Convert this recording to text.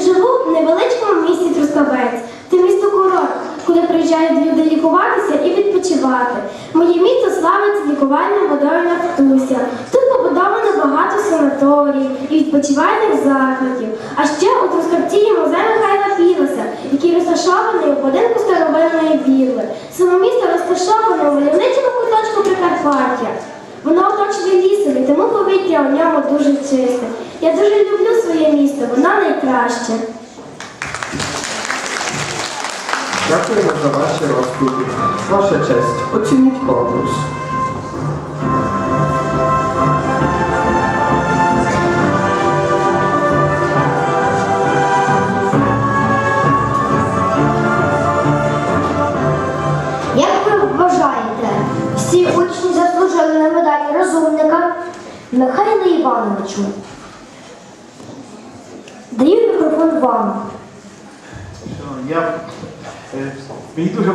живу в невеличкому місті Трускавець. Це місто курорт, куди приїжджають люди лікуватися і відпочивати. Моє місто славиться лікувальною водою Нафтуся. Тут побудовано багато санаторій і відпочивальних закладів. А ще у Трускавці є музей Михайла Пілоса, який розташований у будинку старовинної вілли. Саме місто розташоване у мальовничому куточку Прикарпаття. Воно оточене лісом, і тому повітря у ньому дуже чисте. Я дуже люблю своє місто, воно найкраще. Дякуємо за ваші розповіді. Ваша честь, оцініть конкурс. Як ви вважаєте, всі учні заслужили на медаль розумника Михайла Івановичу? Даю мікрофон вам. Я, е, мені дуже